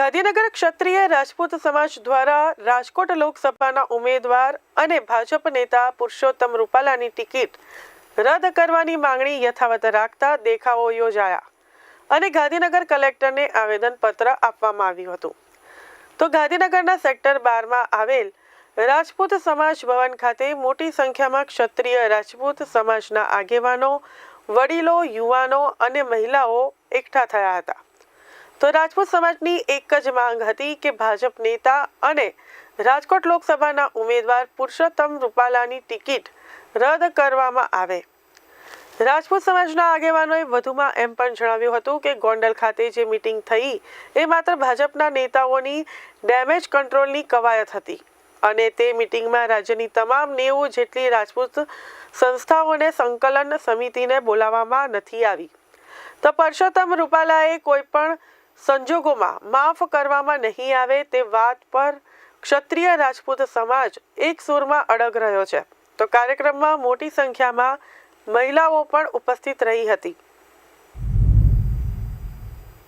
ગાંધીનગર ક્ષત્રિય રાજપૂત સમાજ દ્વારા રાજકોટ લોકસભાના ઉમેદવાર અને ભાજપ નેતા પુરુષોત્તમ રૂપાલાની ટિકિટ રદ કરવાની માંગણી યથાવત રાખતા દેખાવો યોજાયા અને ગાંધીનગર કલેક્ટરને આવેદનપત્ર આપવામાં આવ્યું હતું. તો ગાંધીનગરના સેક્ટર બારમાં આવેલ રાજપૂત સમાજ ભવન ખાતે મોટી સંખ્યામાં ક્ષત્રિય રાજપૂત સમાજના આગેવાનો, વડીલો, યુવાનો અને મહિલાઓ એકઠા થયા હતા. તો રાજપૂત સમાજની એક જ માંગ હતી કે ભાજપ નેતા અને રાજકોટ લોકસભાના ઉમેદવાર પુરુષોત્તમ રૂપાલાની ટિકિટ રદ કરવામાં આવે. રાજપૂત સમાજના આગેવાનોએ વધુમાં એમ પણ જણાવ્યું હતું કે ગોંડલ ખાતે જે મિટિંગ થઈ, એ માત્ર ભાજપના નેતાઓની ડેમેજ કંટ્રોલની કવાયત હતી અને તે મિટિંગમાં રાજ્યની તમામ નેવું જેટલી રાજપૂત સંસ્થાઓને સંકલન સમિતિને બોલાવવામાં નથી આવી. તો પરસોત્તમ રૂપાલાએ કોઈ પણ સંજોગોમાં માફ કરવામાં નહીં આવે તે વાત પર ક્ષત્રિય રાજપૂત સમાજ એક સૂરમાં અડગ રહ્યો છે. તો કાર્યક્રમમાં મોટી સંખ્યામાં મહિલાઓ પણ ઉપસ્થિત રહી હતી.